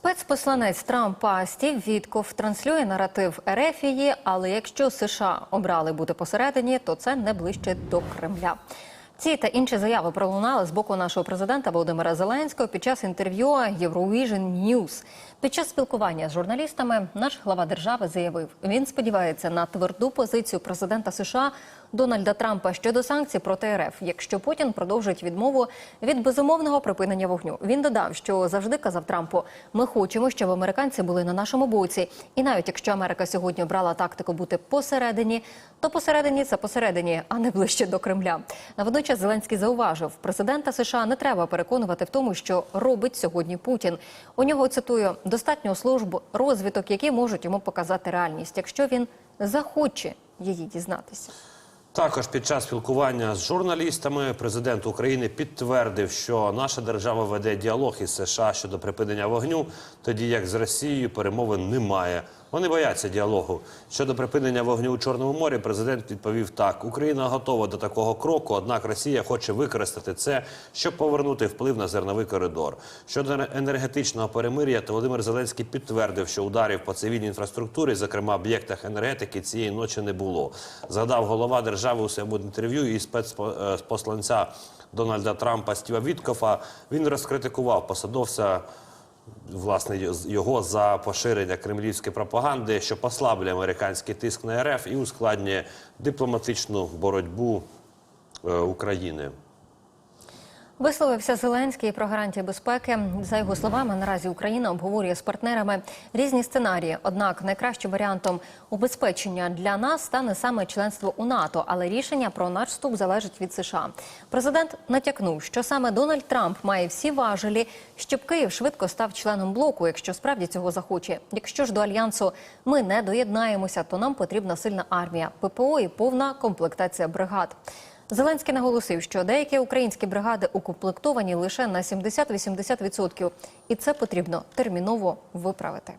Спецпосланець Трампа Стів Вітков транслює наратив Ерефії, але якщо США обрали бути посередині, то це не ближче до Кремля. Ці та інші заяви пролунали з боку нашого президента Володимира Зеленського під час інтерв'ю Eurovision News. Під час спілкування з журналістами наш глава держави заявив, він сподівається на тверду позицію президента США Дональда Трампа щодо санкцій проти РФ, якщо Путін продовжить відмову від безумовного припинення вогню. Він додав, що завжди казав Трампу: ми хочемо, щоб американці були на нашому боці. І навіть якщо Америка сьогодні обрала тактику бути посередині, то посередині це посередині, а не ближче до Кремля. На водночас Зеленський зауважив, президента США не треба переконувати в тому, що робить сьогодні Путін. У нього цитую достатньо служб розвиток, які можуть йому показати реальність, якщо він захоче її дізнатися. Також під час спілкування з журналістами президент України підтвердив, що наша держава веде діалог із США щодо припинення вогню, тоді як з Росією перемовин немає. Вони бояться діалогу. Щодо припинення вогню у Чорному морі, президент відповів так: Україна готова до такого кроку, однак Росія хоче використати це, щоб повернути вплив на зерновий коридор. Щодо енергетичного перемир'я, то Володимир Зеленський підтвердив, що ударів по цивільній інфраструктурі, зокрема об'єктах енергетики, цієї ночі не було. Згадав голова держави у своєму інтерв'ю і спецпосланця Дональда Трампа Стіва Віткофа. Він розкритикував посадовця власне його за поширення кремлівської пропаганди, що послаблює американський тиск на РФ і ускладнює дипломатичну боротьбу е, України. Висловився Зеленський про гарантії безпеки. За його словами, наразі Україна обговорює з партнерами різні сценарії. Однак найкращим варіантом убезпечення для нас стане саме членство у НАТО, але рішення про наш вступ залежить від США. Президент натякнув, що саме Дональд Трамп має всі важелі, щоб Київ швидко став членом блоку, якщо справді цього захоче. Якщо ж до альянсу ми не доєднаємося, то нам потрібна сильна армія, ППО і повна комплектація бригад. Зеленський наголосив, що деякі українські бригади укомплектовані лише на 70-80%, і це потрібно терміново виправити.